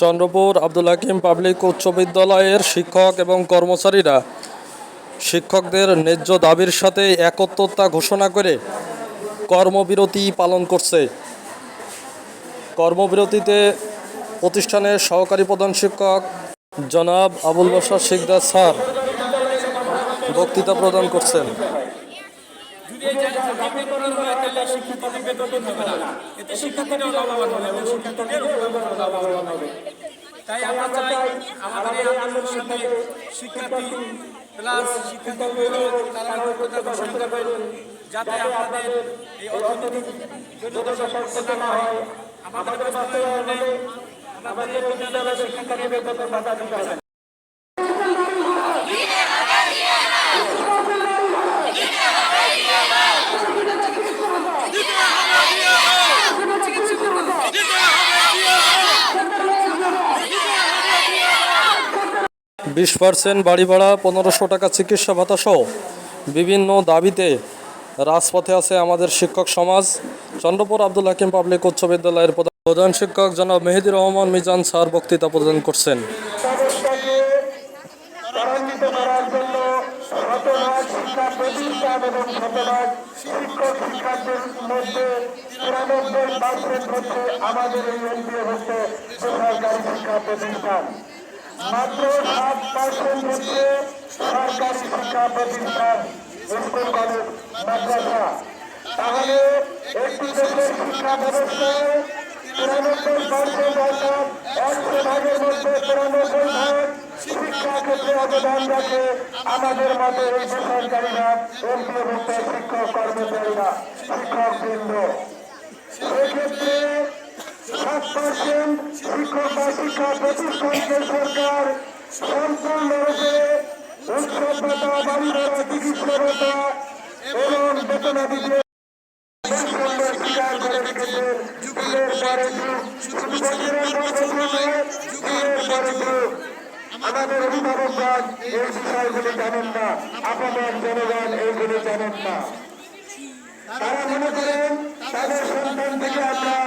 Chandrapur Abdul Hakim public উচ্চ বিদ্যালয়ের শিক্ষক এবং কর্মচারীরা শিক্ষকদের ন্যায্য দাবির সাথে একত্রতা ঘোষণা করে কর্মবিরতি পালন করছে। কর্মবিরতিতে প্রতিষ্ঠানের সহকারী প্রধান শিক্ষক জনাব আবুল বসার শিকদার স্যার বক্তৃতা প্রদান করছেন। এই জায়গায় জাতীয়করণ হয় তাহলে শিক্ষার্থীদের বেতন হবে না। এতে শিক্ষার্থীরাও লাভবান হবে এবং শিক্ষার্থীদের অভিভাবকরাও লাভবান হবে। তাই আমরা চাই আমাদের এই আন্দোলনের সাথে শিক্ষার্থী প্লাস শিক্ষার্থী অভিভাবক তারা ঐক্যতা ঘোষণা করবেন বাধা দিতে হবে বিশ পার্সেন্ট বাড়ি ভাড়া, পনেরোশো টাকা চিকিৎসা ভাতা সহ বিভিন্ন দাবিতে রাজপথে আছে আমাদের শিক্ষক সমাজ। চন্দ্রপুর আব্দুল হাকিম পাবলিক উচ্চ বিদ্যালয়ের প্রধান শিক্ষক জনাব মেহেদি রহমান মিজান স্যার বক্তৃতা প্রদান করছেন। আমাদের এই বেসরকারি শিক্ষা প্রতিষ্ঠান? মাত্র সাত পার্সেন্ট হচ্ছে সরকারি শিক্ষা প্রতিষ্ঠান স্কুল কলেজ মাদ্রাসা। তাহলে একটি দেশের শিক্ষা ব্যবস্থায় তিরানব্বই পার্সেন্ট অর্থাৎ একশো ভাগের মধ্যে তিরানব্বই ভাগ অবদান রাখে আমাদের মতে এই বেসরকারীরা এমপিভুক্ত শিক্ষক কর্মচারীরা শিক্ষক বৃন্দ সেক্ষেত্রে বা শিক্ষা প্রতিষ্ঠানকে সরকার সম্পূর্ণরূপে উৎসব ভাতা বাড়ি ভাড়া চিকিৎসা ভাতা এবং বেতনাদি স্বীকার করে রেখেছেন যুগের পরে যুগের পরে যুগ আমাদের অভিভাবকগণ এই বিষয়গুলি জানেন না। আপনাদের জনগণ এইগুলি জানেন না। তারা মনে করেন তাদের সন্তান থেকে আমরা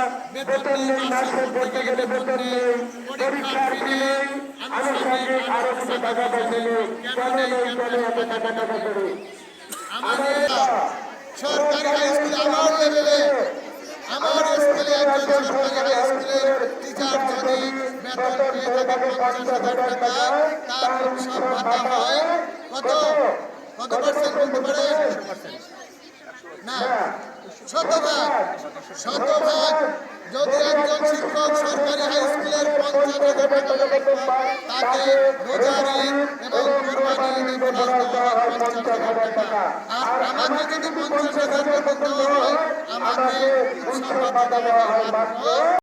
বেতন নেই মাসে পড়তে গেলে বেতন নেই পরীক্ষার নেই আনুষঙ্গিক আরও কিছু টাকা পয়সা নেই। কেন নেই কেন এত টাকা টাকা করে। আমাদের সরকারি স্কুলে আমার লেভেলে আমার স্কুলে একজন সরকারি স্কুলের টিচার যদি বেতন পেয়ে থাকে পঞ্চাশ হাজার টাকা তার উৎসব ভাতা হয় কত? কত? পার্সেন্ট বলতে পারেন না, শতভাগ শতভাগ যদি একজন শিক্ষক সরকারি হাই স্কুলের পঞ্চাশ তাকে রোজার এবং কোরবানি ঈদে বোনাস দেওয়া আর আমাকে যদি পঞ্চাশ হাজার টাকা দেওয়া হয়, আমাকে